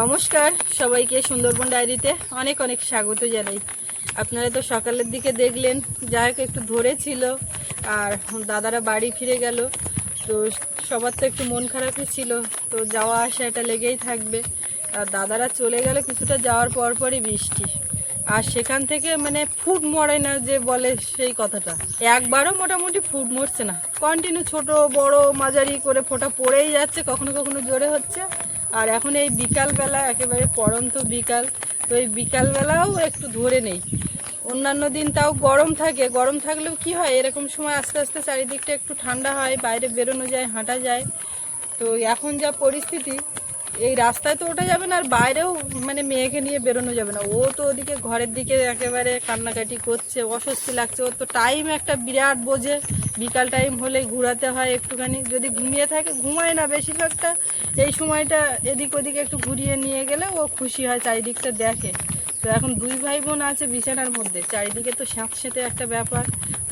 নমস্কার সবাইকে সুন্দরবন ডায়েরিতে অনেক অনেক স্বাগত জানাই। আপনারা তো সকালের দিকে দেখলেন, যাই হোক একটু ধরেছিল আর দাদারা বাড়ি ফিরে গেল। তো সবার তো একটু মন খারাপই ছিল, তো যাওয়া আসা এটা লেগেই থাকবে। আর দাদারা চলে গেল কিছুটা যাওয়ার পর পরই বৃষ্টি। আর সেখান থেকে মানে ফুট মরে না যে বলে সেই কথাটা। একবারও মোটামুটি ফুট মরছে না। কন্টিনিউ ছোট, বড়, মাঝারি করে ফোঁটা পড়েই যাচ্ছে, কখনো কখনো জোরে হচ্ছে। আর এখন এই বিকালবেলা একেবারে পরন্ত বিকাল, তো এই বিকালবেলাও একটু ধরে নেই। অন্যান্য দিন তাও গরম থাকে, গরম থাকলেও কি হয়, এরকম সময় আস্তে আস্তে চারিদিকটা একটু ঠান্ডা হয়, বাইরে বেরোনো যায়, হাঁটা যায়। তো এখন যা পরিস্থিতি এই রাস্তায় তো ওটা যাবে না, আর বাইরেও মানে মেয়েকে নিয়ে বেরোনো যাবে না। ও তো ওদিকে ঘরের দিকে একেবারে কান্নাকাটি করছে, অস্বস্তি লাগছে। ওর তো টাইম একটা বিরাট বোঝে। বিকাল টাইম হলে ঘুরাতে হয় একটুখানি। যদি ঘুমিয়ে থাকে, ঘুমায় না বেশিরভাগটা। এই সময়টা এদিক ওদিকে একটু ঘুরিয়ে নিয়ে গেলে ও খুশি হয়, চারিদিকটা দেখে। তো এখন দুই ভাই বোন আছে বিছানার মধ্যে। চারিদিকে তো স্যাঁতস্যাঁতে একটা ব্যাপার।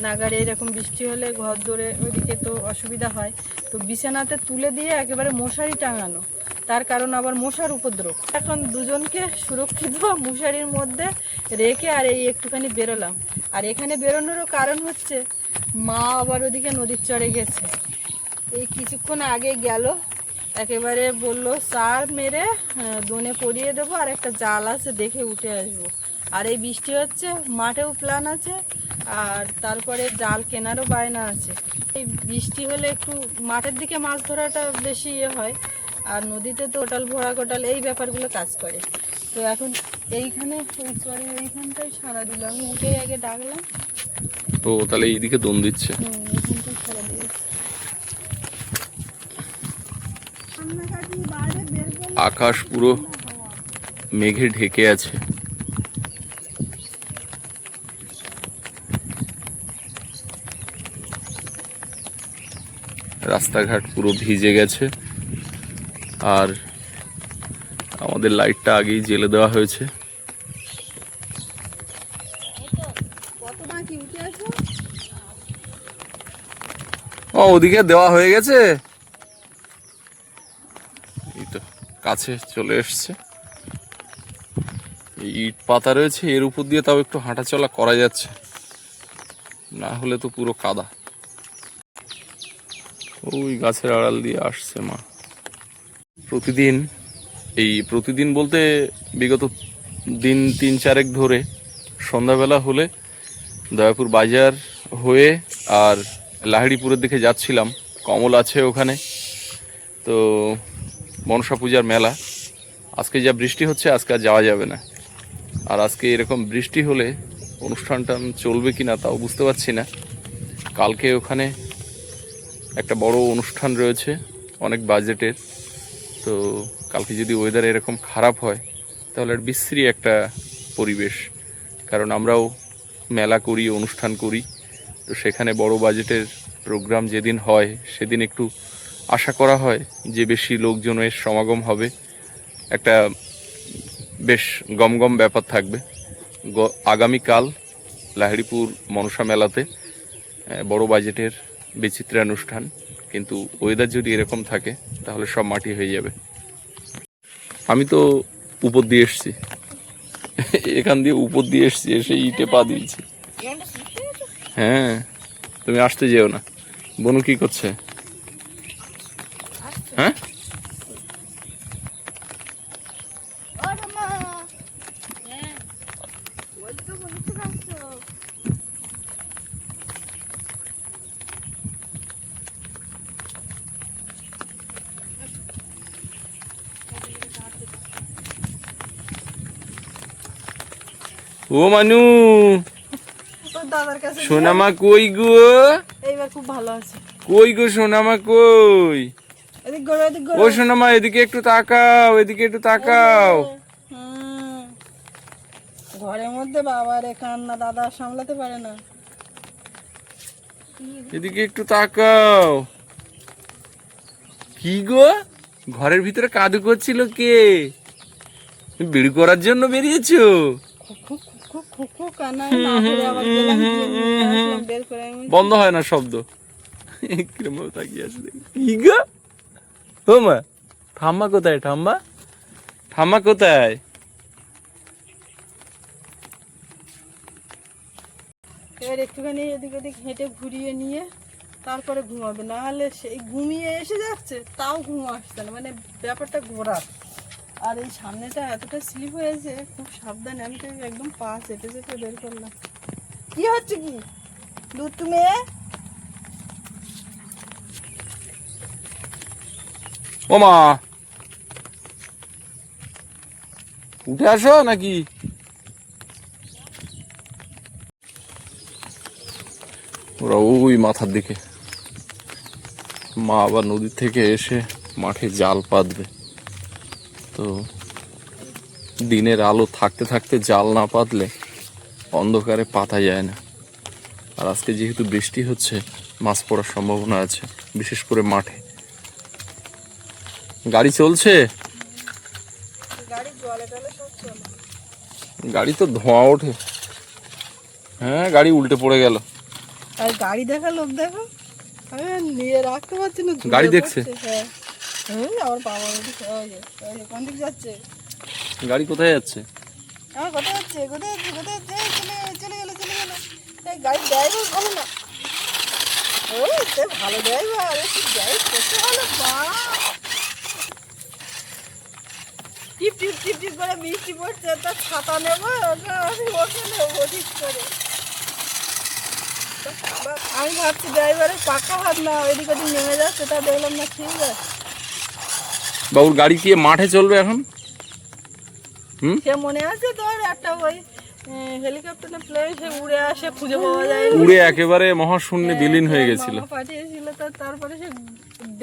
নাগারে এরকম বৃষ্টি হলে ঘর ধরে ওইদিকে তো অসুবিধা হয়। তো বিছানাতে তুলে দিয়ে একেবারে মশারি টাঙানো। তার কারণ আবার মশার উপদ্রব। এখন দুজনকে সুরক্ষিত মশারির মধ্যে রেখে আর এই একটুখানি বেরোলাম। আর এখানে বেরোনোরও কারণ হচ্ছে, মা আবার ওদিকে নদীর চড়ে গেছে। এই কিছুক্ষণ আগে গেল একেবারে বলল সার মেরে দোনে পরিয়ে দেবো আর একটা জাল আছে দেখে উঠে আসব। আর এই বৃষ্টি হচ্ছে মাঠেও প্ল্যান আছে আর তারপরে জাল কেনারও বায়না আছে। এই বৃষ্টি হলে একটু মাঠের দিকে মাছ ধরাটা বেশি ইয়ে হয় আর নদীতে তো ওটাল ভরা কোটাল এই ব্যাপারগুলো কাজ করে। তো এখন এইখানে সরি এইখানটাই সারা দিল আমি উঠে আগে ডাকলাম। ও তাহলে এইদিকে দম দিচ্ছে? হুম, সারা দিল আকাশ পুরো মেঘে ঢেকে আছে। রাস্তাঘাট পুরো ভিজে গেছে। আর আমাদের লাইটটা আগেই জেলে দেওয়া হয়েছে। ওদিকে দেওয়া হয়ে গেছে এই তো কাছে চলে এসছে। এই ইট পাতা রয়েছে, এর উপর দিয়ে তাও একটু হাঁটাচলা করা যাচ্ছে। না হলে তো পুরো কাদা। ওই গাছের আড়াল দিয়ে আসছে মা। প্রতিদিন, এই প্রতিদিন বলতে বিগত দিন তিন চারেক ধরে সন্ধ্যাবেলা হলে দয়াপুর বাজার হয়ে আর লাহিড়িপুরের দিকে যাচ্ছিলাম। কমল আছে ওখানে। তো মনসা পূজার মেলা। আজকে যা বৃষ্টি হচ্ছে, আজকে যাওয়া যাবে না। আর আজকে এরকম বৃষ্টি হলে অনুষ্ঠানটা চলবে কি না তাও বুঝতে পারছি না। কালকে ওখানে একটা বড় অনুষ্ঠান রয়েছে, অনেক বাজেটের। তো কালকে যদি ওয়েদার এরকম খারাপ হয়, তাহলে আর বিশ্রী একটা পরিবেশ। কারণ আমরাও মেলা করি, অনুষ্ঠান করি। তো সেখানে বড় বাজেটের প্রোগ্রাম যেদিন হয়, সেদিন একটু আশা করা হয় যে বেশি লোকজনের সমাগম হবে। একটা বেশ গমগম ব্যাপার থাকবে। আগামীকাল লাহিড়িপুর মনসা মেলাতে বড় বাজেটের বিচিত্রানুষ্ঠান কিন্তু ওয়েদার যদি এরকম থাকে, তাহলে সব মাটি হয়ে যাবে। আমি তো উপর দিয়ে এসছি। এখান দিয়ে উপর দিয়ে এসছি, এসে ইটে পা দিয়েছি। হ্যাঁ তুমি আসতে যেও না। বনু কি করছে হ্যাঁ ও মানু। সোনামা কই গো? এইবার খুব ভালো আছে। কই গো সোনামা কই? ও সোনামা এদিকে একটু তাকাও এদিকে একটু তাকাও। ঘরের মধ্যে বাবা রে কান্না দাদা সামলাতে পারে না। এদিকে একটু তাকাও। কি গো? ঘরের ভিতরে কাদু করছিল কে? বিড়ি করার জন্য বেরিয়েছো? বন্ধ হয় না শব্দ। কিরম ভাবে তাকিয়ে আছে কি গো? ও মা ঠাম্মা কোথায় ঠাম্মা? ঠাম্মা কোথায়? এবার একটুখানি এদিক ওদিক হেঁটে ঘুরিয়ে নিয়ে তারপরে ঘুমাবে। না হলে সেই ঘুমিয়ে এসে যাচ্ছে তাও ঘুম আসছে না। মানে ব্যাপারটা ঘোরার আর এই সামনেটা এতটা স্লিপ হয়েছে, খুব সাবধানে আমি তো একদম পা চেপে চেপে বের করলাম। কি হচ্ছে কি? দুধ তুমি ও মা! উঠে আসো নাকি? ওরা ওই মাথার দিকে। মা আবার নদীর থেকে এসে মাঠে জাল পাতবে। তো দিনের আলো থাকতে থাকতে জাল না পাতলে অন্ধকারে পাতা যায় না। আর আজকে যেহেতু বৃষ্টি হচ্ছে মাছ পড়ার সম্ভাবনা আছে বিশেষ করে মাঠে। গাড়ি চলছে? গাড়ি তো ধোঁয়া ওঠে। হ্যাঁ গাড়ি উল্টে পড়ে গেল। আর গাড়ি দেখা লোক দেখো। আমি নিয়ে রাখতে পারছি না গাড়ি দেখছে? হ্যাঁ। আমার বাবা কোন দিক যাচ্ছে? গাড়ি কোথায় যাচ্ছে? আমার কোথায় যাচ্ছে? কোথায় যাচ্ছে? কোথায় যাচ্ছে? চলে চলে গেল চলে গেল। এই গাড়ির ড্রাইভার ভালো না। ও সে ভালো ড্রাইভার ড্রাইভ করতে ভালো বা টিপ টিপ টিপ টিপ করে বৃষ্টি পড়ছে তার ছাতা নেব আমি ওকে নেব ঠিক করে। আমি ভাবছি ড্রাইভারের পাকা হাত না এদিক ওদিক নেমে যাচ্ছে তা দেখলাম না ঠিক আছে। বাবুর গাড়ি কি মাঠে চলবে এখন? হুম? সে মনে আছে তোর? একটা ওই প্লেন সে উড়ে আসে খুঁজে পাওয়া যায় উড়ে একেবারে মহাশূন্যে বিলীন হয়ে গেছিল। পাঠিয়েছিল তারপরে সে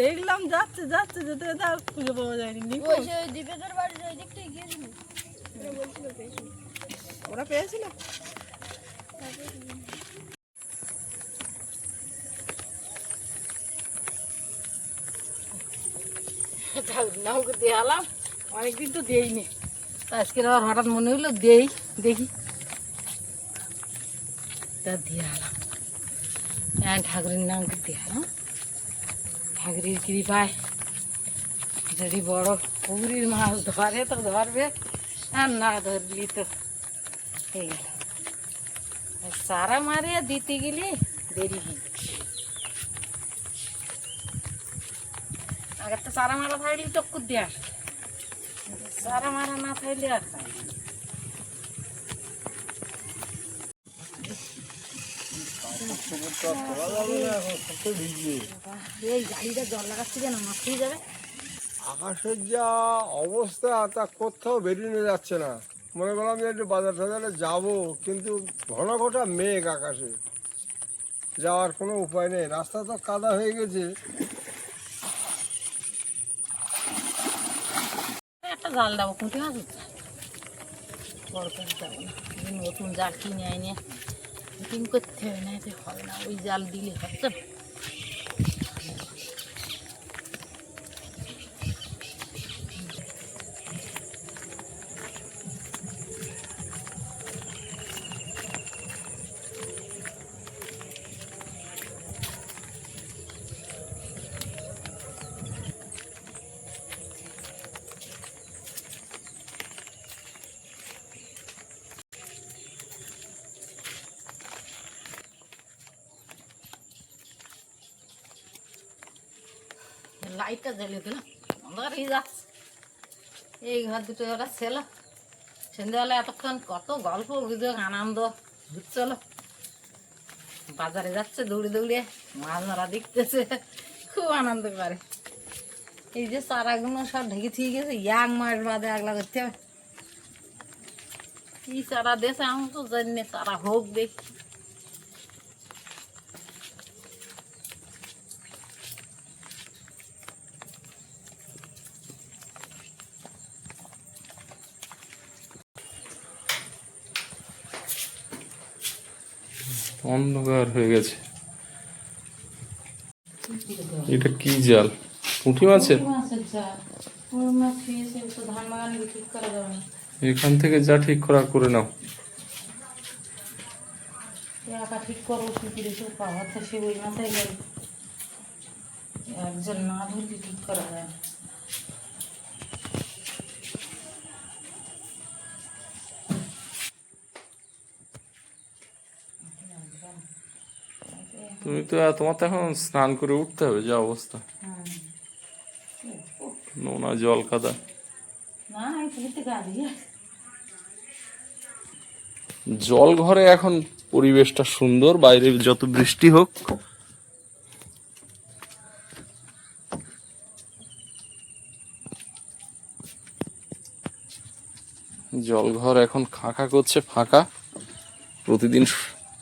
দেখলাম যাচ্ছে যাচ্ছে যেতে যেতে আর খুঁজে পাওয়া যায়নি ওই সেই দীপেদের বাড়ির ওই দিকটাই গিয়েছিল। ওরা পেয়েছিল। নাউকে দেয়ালাম অনেকদিন তো দেইনি। তা আজকে আবার হঠাৎ মনে হলো, দেই, দেখি। তা দেয়ালাম হ্যাঁ ঠাকুরের নামকে দেয়ালাম ঠাকুরের কৃপায় যদি বড় পুকুরির মাছ ধরে তো ধরবে, আর না ধরলি তো। হয়ে গেল। আর সারা মারিয়া দিতে গেলে দেরি হয়ে। সারা মারা থাকলে চক্কর দিয়ে আস। সারা মারা না থাকলে আর এই গাড়িটা জল লাগাচ্ছি কেন? মাছ যাবে? আকাশের যা অবস্থা তা কোথাও বেরিয়ে যাচ্ছে না। মনে করলাম যে একটু বাজার টাজারে যাব কিন্তু ঘন ঘটা মেঘ আকাশে। যাওয়ার কোনো উপায় নেই। রাস্তা তো কাদা হয়ে গেছে একটা জাল দেবো কুঁটি হচ্ছে বড় করে দেবো না। নতুন জাল কিনে আইনে ফিটিং করতে হবে না এতে হবে না, ওই জাল দিলে হচ্ছে না। লাইটটা জ্বালিয়ে দিলাম। অন্ধকার হয়ে যাচ্ছে। এই ঘর দুটো ওরা ছিল। সন্ধ্যেবেলা এতক্ষণ কত গল্প গুজব আনন্দ। ঘুরছিল বাজারে যাচ্ছে, দৌড়ে দৌড়ে মাছ মারা দেখতেছে। খুব আনন্দ করে। এই যে চারাগুলো সব ঢেকে ঠিক গেছে এক মাস বাদে আগলা করতে হবে। কি চারা দেশে আমি তো জানি চারা হোক দেখি। অন্ধকার হয়ে গেছে। এটা কি জাল? পুঁটি মাছের? এখান থেকে যা ঠিক করা করে নাও। একা ঠিক করব কি পাওয়ার তো সে ওই মাথায় গেল। একজন না ধরলে ঠিক করা যায় তুমি তো তোমার তো এখন স্নান করে উঠতে হবে, যা অবস্থা। নোনা জল কাদা। জল ঘরে এখন পরিবেশটা সুন্দর, বাইরে যত বৃষ্টি হোক। জলঘর এখন ফাঁকা করছে, ফাঁকা। প্রতিদিন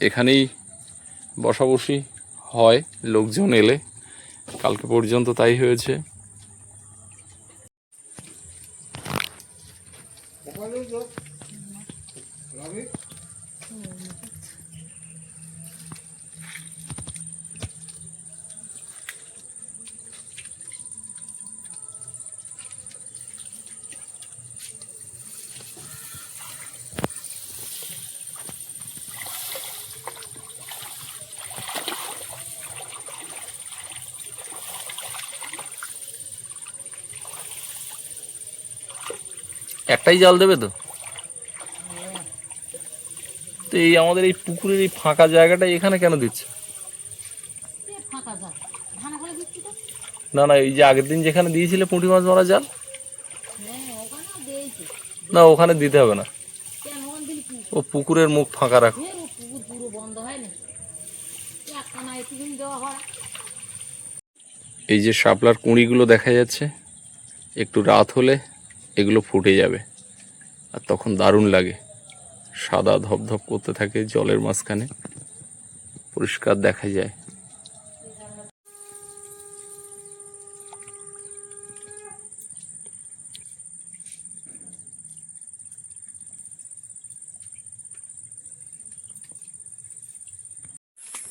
এখানেই বসাবসি হয় লোকজন এলে। কালকে পর্যন্ত তাই হয়েছে। একটাই জাল দেবে তো? তো এই আমাদের এই পুকুরের এই ফাঁকা জায়গাটা এখানে কেন দিচ্ছে? না না এই যে আগের দিন যেখানে দিয়েছিলে পুঁটি মাছ মারা জাল? হ্যাঁ না ওখানে দিতে হবে না। ও পুকুরের মুখ ফাঁকা রাখো। হয়। এই যে শাপলার কুঁড়িগুলো দেখা যাচ্ছে একটু রাত হলে এগুলো ফুটে যাবে। আর তখন দারুণ লাগে। সাদা ধপধপ করতে থাকে জলের মাঝখানে। পরিষ্কার দেখা যায়।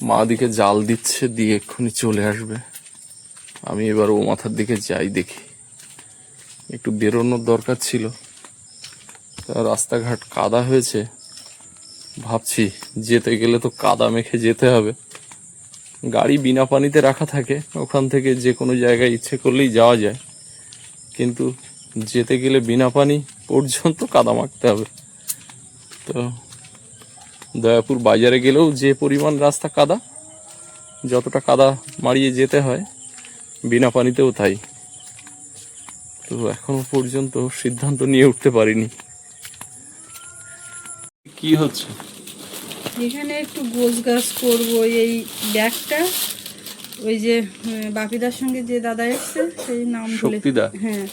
মা দিকে জাল দিচ্ছে, দিয়ে এক্ষুনি চলে আসবে। আমি এবার ও মাথার দিকে যাই দেখি। একটু বেরোনোর দরকার ছিল। রাস্তাঘাট কাদা হয়েছে। ভাবছি যেতে গেলে তো কাদা মেখে যেতে হবে। গাড়ি বিনা পানিতে রাখা থাকে, ওখান থেকে যে কোনো জায়গায় ইচ্ছে করলেই যাওয়া যায়। কিন্তু যেতে গেলে বিনা পানি পর্যন্ত কাদা মাখতে হবে। তো দয়াপুর বাজারে গেলেও যে পরিমাণ রাস্তা কাদা, যতটা কাদা মারিয়ে যেতে হয়, বিনা পানিতেও তাই। তো এখনও পর্যন্ত সিদ্ধান্ত নিয়ে উঠতে পারিনি। কি হচ্ছে? এখানে একটু গোছ গাছ করব এই ব্যাগটা। ওই যে বাপিদার সঙ্গে যে দাদা এসছে সেই নাম বলে শক্তিদা? হ্যাঁ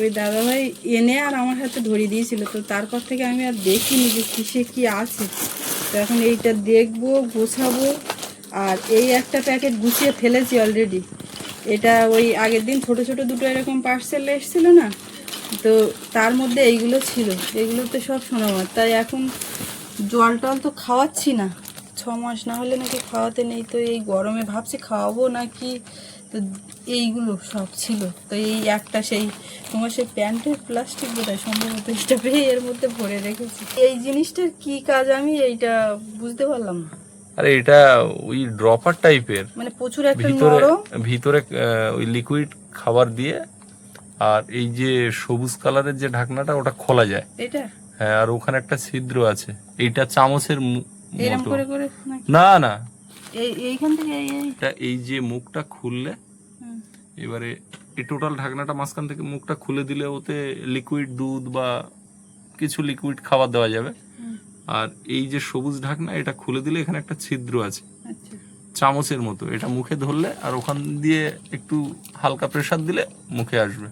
ওই দাদা ভাই এনে আর আমার হাতে ধরিয়ে দিয়েছিল। তো তারপর থেকে আমি আর দেখিনি যে কিসে কি আছে। তো এখন এইটা দেখব গোছাবো আর এই একটা প্যাকেট গুছিয়ে ফেলেছি অলরেডি এটা ওই আগের দিন ছোট ছোট দুটো এরকম পার্সেল এসেছিল না, তো তার মধ্যে এইগুলো ছিল। এগুলোতে সব সোনামার। তাই এখন জল টল তো খাওয়াচ্ছি না। ছ মাস না হলে নাকি খাওয়াতে নেই, তো এই গরমে ভাবছি খাওয়াবো নাকি? তো এইগুলো সব ছিল। তো এই একটা সেই তোমার সেই প্যান্টের প্লাস্টিক বোধহয় সম্ভবত এটা পেয়ে এর মধ্যে ভরে রেখেছি। এই জিনিসটার কি কাজ আমি এইটা বুঝতে পারলাম না। আরে এটা ওই ড্রপার টাইপের মানে প্রচুর একটা ভিতরে ভিতরে ওই লিকুইড খাবার দিয়ে আর এই যে সবুজ কালারের যে ঢাকনাটা ওটা খোলা যায়। এটা? হ্যাঁ আর ওখানে একটা ছিদ্র আছে। এইটা চামচের মতো? না না। এই এইখান থেকে এই এই। যে মুখটা খুললে এবারে এই টোটাল ঢাকনাটা মাঝখান থেকে মুখটা খুলে দিলে ওতে লিকুইড দুধ বা কিছু লিকুইড খাবার দেওয়া যাবে। আর এই যে সবুজ ঢাকনা এটা খুলে দিলে এখানে একটা ছিদ্র আছে। আচ্ছা। চামচের মতো এটা মুখে ধরলে আর ওখান দিয়ে একটু হালকা প্রেসার দিলে মুখে আসবে।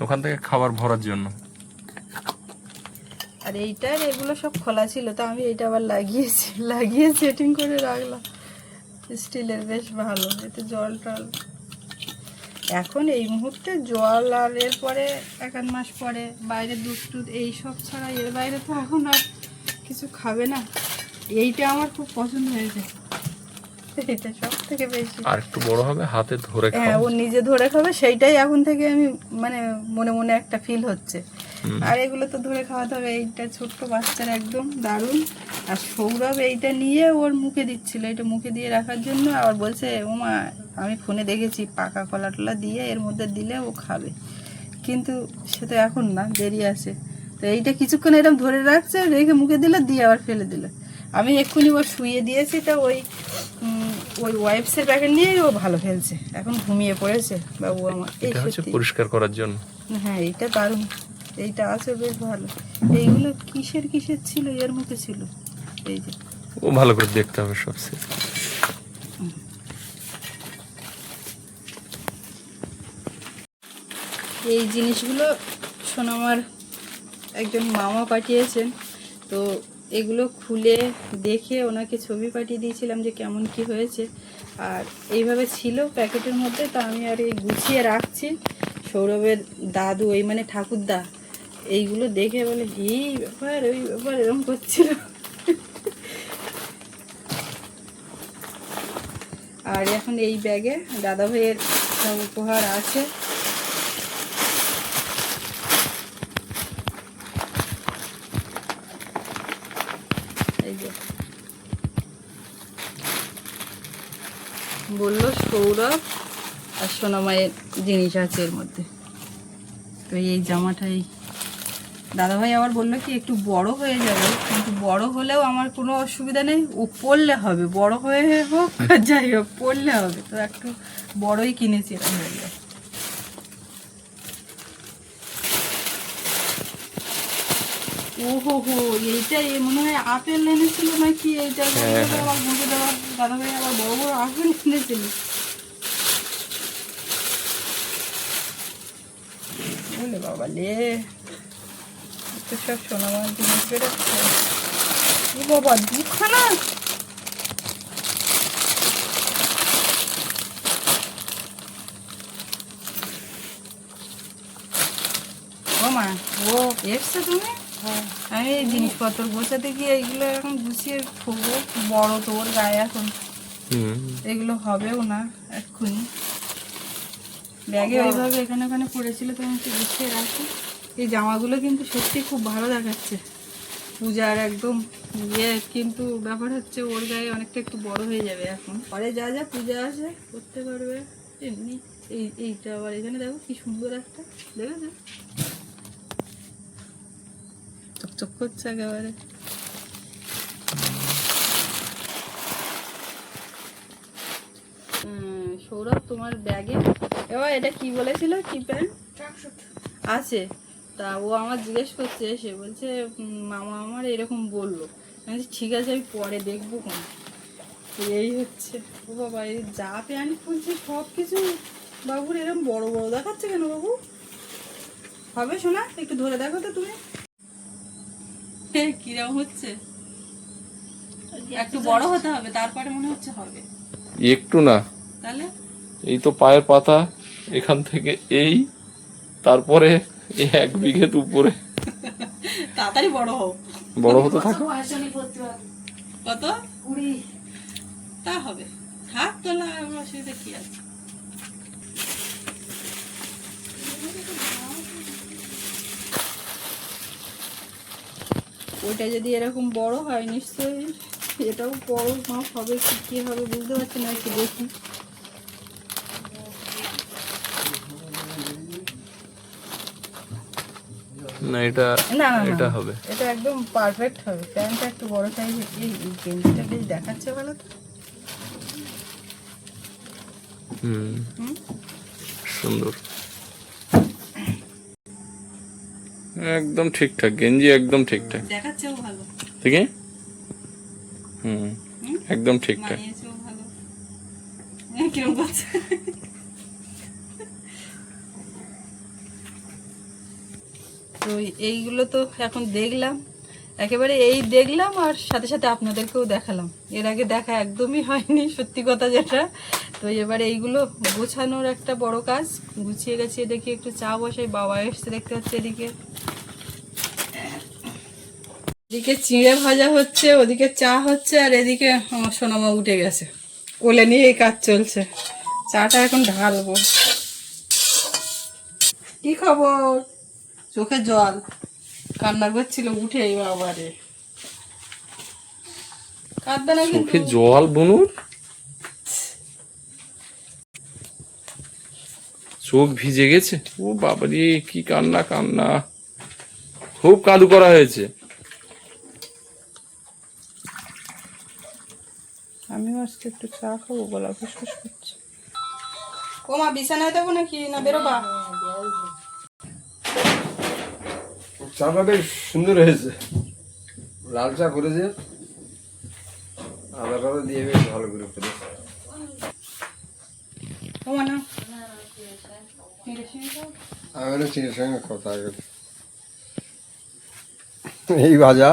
ওখান থেকে খাবার ভরার জন্য। আর এইটার এগুলো সব খোলা ছিল তো আমি এইটা আবার লাগিয়েছি লাগিয়ে সেটিং করে রাখলাম। স্টিলের বেশ ভালো এতে জল টল এখন এই মুহূর্তে জল আর এরপরে এক আধ মাস পরে বাইরে দুধ টুধ এইসব ছাড়া এর বাইরে তো এখন আর কিছু খাবে না। এইটা আমার খুব পছন্দ হয়েছে। এটা সব থেকে বেশি। আর একটু বড় হবে হাতে ধরে হ্যাঁ ও নিজে ধরে খাবে সেইটাই এখন থেকে আমি মানে মনে মনে একটা ফিল হচ্ছে। আর এগুলো তো ধরে খাওয়াতে হবে এইটা ছোট্ট বাচ্চার একদম দারুণ। আর সৌরভ এইটা নিয়ে ওর মুখে দিচ্ছিল এটা মুখে দিয়ে রাখার জন্য আর বলছে ওমা আমি ফোনে দেখেছি পাকা কলা টলা দিয়ে এর মধ্যে দিলে ও খাবে। কিন্তু সে তো এখন না দেরি আছে। তো এইটা কিছুক্ষণ এরকম ধরে রাখছে রেখে মুখে দিলে দিয়ে আবার ফেলে দিল। আমি এক্ষুনি ওর শুয়ে দিয়েছি তা ওই ওই ওয়াইপসের প্যাকেট নিয়েই ও ভালো ফেলছে এখন ঘুমিয়ে পড়েছে বাবু আমার এটা পরিষ্কার করার জন্য। হ্যাঁ এইটা দারুণ। এইটা আছে বেশ ভালো। এইগুলো কিসের কিসের ছিল? এর মধ্যে ছিল। এই যে। ও ভালো করে দেখতে হবে সবচেয়ে এই জিনিসগুলো সোনামার একজন মামা পাঠিয়েছেন। তো এগুলো খুলে দেখে ওনাকে ছবি পাঠিয়ে দিয়েছিলাম যে কেমন কি হয়েছে। আর এইভাবে ছিল প্যাকেটের মধ্যে তা আমি আর এই গুছিয়ে রাখছি। সৌরভের দাদু ওই মানে ঠাকুরদা এইগুলো দেখে বলে এই ব্যাপার, ওই ব্যাপার এরকম করছিল আর এখন এই ব্যাগে দাদা ভাইয়ের সব উপহার আছে। বলল সৌরভ আর সোনামায়ের জিনিস আছে এর মধ্যে। তো এই জামাটাই দাদাভাই আবার বলল কি একটু বড় হয়ে যাবে। কিন্তু বড় হলেও আমার কোনো অসুবিধা নেই। ও পড়লে হবে বড় হয়ে হোক যাই হোক পড়লে হবে। তো একটু বড়ই কিনেছি এরকম হয়ে যায় ওহো হো এইটা মনে হয় আপেল এনেছিল নাকি? এইটা। আবার বুঝে দেওয়া দাদা ভাই আবার বড় বড় আপেল এনেছিল। বাবা লে তো সব সোনামার জিনিস বেরোচ্ছে বাবা দুখানা ও মা ও এসছো তুমি? আমি এই জিনিসপত্র গোছাতে গিয়ে এইগুলো এখন গুছিয়ে থবো। বড় তোর গায়ে এখন। হুম। এগুলো হবেও না এক্ষুনি। ব্যাগে ওইভাবে এখানে ওখানে পড়েছিল তো আমি একটু গুছিয়ে রাখি। এই জামাগুলো কিন্তু সত্যি খুব ভালো দেখাচ্ছে। পূজার একদম ইয়ে কিন্তু ব্যাপার হচ্ছে ওর গায়ে অনেকটা একটু বড় হয়ে যাবে এখন। পরে যা যা পূজা আসে করতে পারবে। এমনি এই এইটা আবার এখানে দেখো কি সুন্দর একটা। দেখেছ চকচক করছে একেবারে। সৌরভ তোমার ব্যাগে এবার এটা কি বলেছিল? কি প্যান্ট? আছে। তা ও আমার জিজ্ঞেস করছে সে বলছে মামা আমার এরকম বলল। আমি বলছি, ঠিক আছে আমি পরে দেখব কোন এই হচ্ছে। ও বাবা এই যা প্যান্ট খুলছে সব কিছু। বাবুর এরকম বড় বড় দেখাচ্ছে কেন বাবু? হবে শোনা একটু ধরে দেখো তো তুমি। কিরম হচ্ছে? একটু বড় হতে হবে তারপরে মনে হচ্ছে হবে। একটু না। তাহলে? এই তো পায়ের পাতা এখান থেকে এই তারপরে এক বিঘে উপরে। তাড়াতাড়ি বড় হোক বড় হতে থাকো। কত কুড়ি। তা হবে। থাক তোলা অসুবিধা কি আছে? ওইটা যদি এরকম বড় হয় নিশ্চয়ই এটাও বড় মাপ হবে কি কি হবে বুঝতে পারছি না একটু দেখি। না এটা না এটা হবে। এটা একদম পারফেক্ট হবে। প্যান্টটা একটু বড় সাইজ এই গেঞ্জিটা বেশ দেখাচ্ছে ভালো তো। হুম? সুন্দর। একদম ঠিকঠাক গেঞ্জি একদম ঠিকঠাক। দেখাচ্ছেও ভালো। ঠিক আছে হুম? একদম ঠিকঠাক। মানিয়েছেও ভালো এ, কিরম করছে তো এইগুলো তো এখন দেখলাম। একেবারে এই দেখলাম আর সাথে সাথে আপনাদেরকেও দেখালাম। এর আগে দেখা একদমই হয়নি, সত্যি কথা যেটা। তো এবারে এইগুলো গোছানোর একটা বড় কাজ। গুছিয়ে গেছি দেখি একটু চা বসাই, বাবা এসছে দেখতে পাচ্ছি এদিকে। এদিকে চিঁড়ে ভাজা হচ্ছে, ওদিকে চা হচ্ছে, আর এদিকে আমার সোনামা উঠে গেছে। কোলে নিয়ে এই কাজ চলছে। চাটা এখন ঢালবো। কি খবর? চোখে জল। কান্না করছিল উঠে বাবারে। কাঁদবে না চোখে জল বনুর চোখ ভিজে গেছে। ও বাবারে কি কান্না কান্না। খুব কাঁদু করা হয়েছে। আমিও আজকে একটু চা খাব গলা ফুসফুস করছে। ও মা বিছানায় দেবো নাকি? না বেরোবা? চাটা বেশ সুন্দর হয়েছে। লাল চা করেছে। আদা টাদা দিয়ে বেশ ভালো করে মা না। চিনির সঙ্গে কথা এই ভাজা।